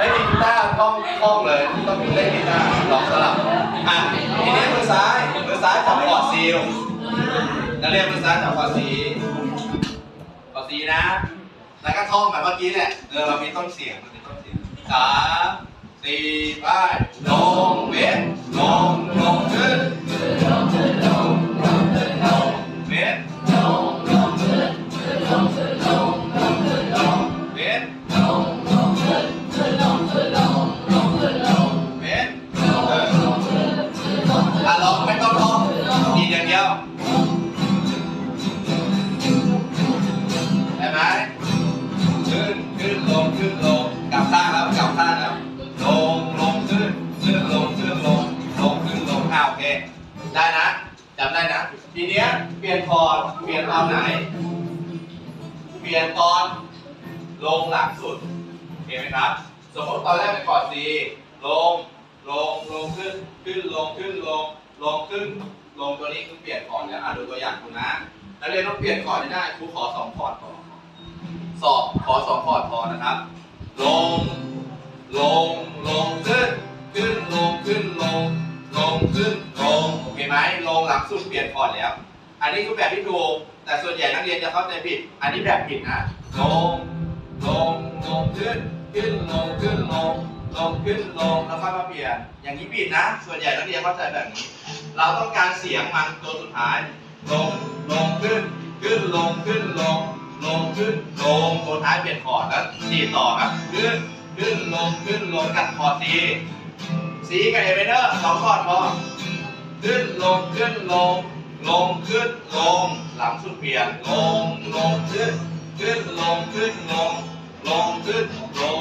ไม่มีกีตาร์ท่องท่องเลยต้องเล่นกีตาร์ลองสลับอะทีนี้มือซ้ายมือซ้ายจับคอร์ดซีลนักเรียนมือซ้ายจับคอร์ดซีคอร์ดซีนะ แล้วก็ท่องแบบเมื่อกี้แหละเออเรามีต้นเสียงมันมีต้นเสียงสามสี่ไปลงเว้ อะลองไม่ต้องลองดีอย่างเดียวได้ไหมขึ้นขึ้นลงขึ้นลงกลับข้างแล้วกลับข้างแล้วลงลงขึ้นขึ้นลงขึ้นลงลงขึ้นลงอ่าโอเคได้นะจำได้นะ ทีเนี้ยเปลี่ยนคอร์ดเปลี่ยนตอนไหน เปลี่ยนตอนลงหลังสุดโอเคไหมครับ สมมติตอนแรกเป็นคอร์ด C ลง ลงลงขึ้นขึ้นลงขึ้นลงลงขึ้นลงตัวนี้คือเปลี่ยนคอร์ดแล้วอะดูตัวอย่างคุณนะนักเรียนต้องเปลี่ยนคอร์ดได้ครูขอสองคอร์ดพอสอบขอสองคอร์ดพอนะครับ ลง ลง ลงขึ้น ขึ้น ลง ขึ้น ลง ลง ขึ้น ลง โอเคไหม ลงหลังสุดเปลี่ยนคอร์ดแล้ว อันนี้คือแบบที่ถูก แต่ส่วนใหญ่นักเรียนจะเข้าใจผิด อันนี้แบบผิดนะ ลง ลง ลงขึ้น ขึ้น ลง ขึ้น ลง ลงขึ้นลงแล้วค่อยมาเปลี่ยน อย่างนี้ผิดนะ ส่วนใหญ่นักเรียนเข้าใจแบบนี้ เราต้องการเสียงมันตัวสุดท้าย ลง ลงขึ้น ขึ้นลงขึ้นลง ลงขึ้น ลงตัวท้ายเปลี่ยนคอร์ดแล้วตีต่อครับ ขึ้น ขึ้นลงขึ้นลงกับคอร์ดซีซีกับเอเมเนอร์สองคอร์ดพอ ขึ้นลงขึ้นลง ลงขึ้นลง หลังสุดเปลี่ยน ลงลงขึ้น ขึ้นลงขึ้นลง ลงขึ้นลง